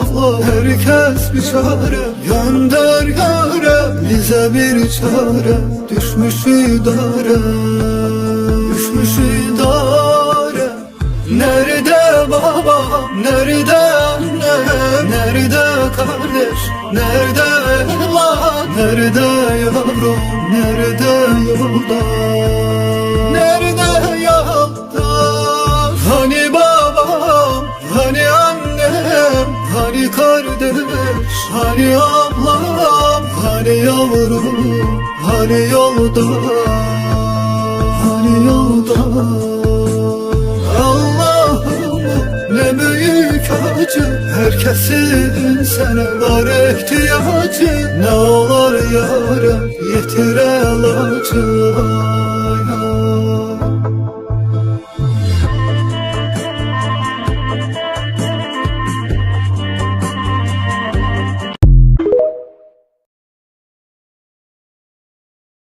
kucakla Herkes bir çare Gönder yare Bize bir çare. Düşmüş idare Düşmüş idare. Nerede baba, nerede anne, nerede kardeş, nerede evlat, nerede yavrum, nerede yolda, kardeş, hani ablam, hani yavrum, hani yolda, hani yolda. Allah'ım ne büyük acı Herkesin sana var ihtiyacı Ne olur yâre yetir el acı Ay, ay.